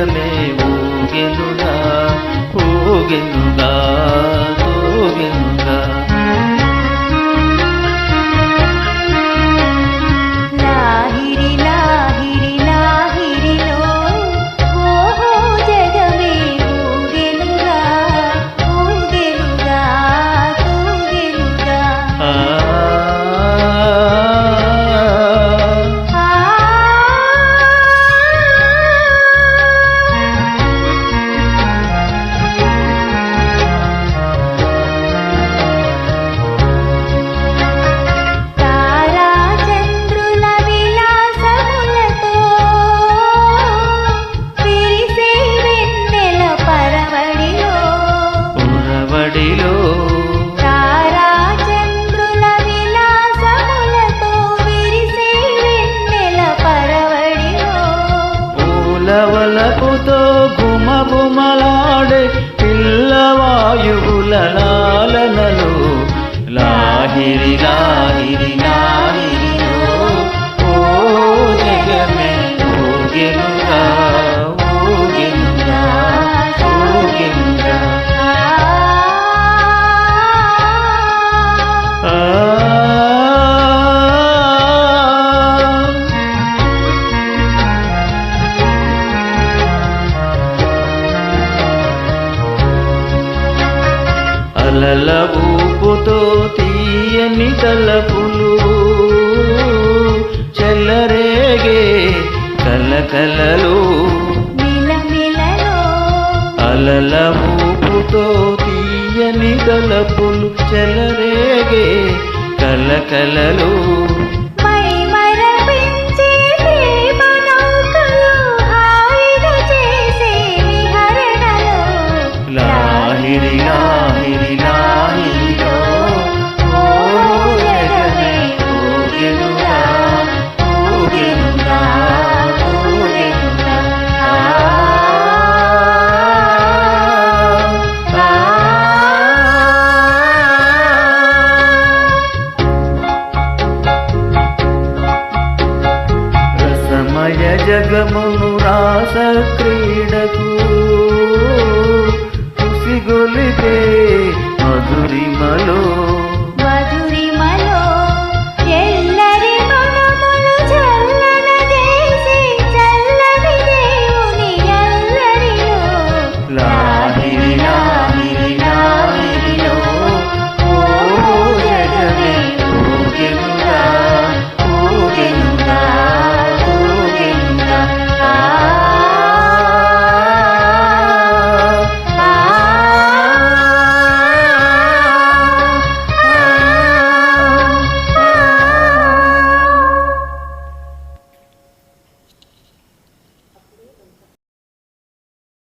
హృదయమే ఊగెనుగా ఊగెనుగా తోగెను కుమలాడే పిల్లవాయువులలా అలల ఊపుతో తీయని తలపులు. చెల్లరేగే కలకలలు అలల ఊపుతో తీయని తలపులు. కల కలకలలు మయ జగమును రాస క్రీడకు కుసిగొలిపే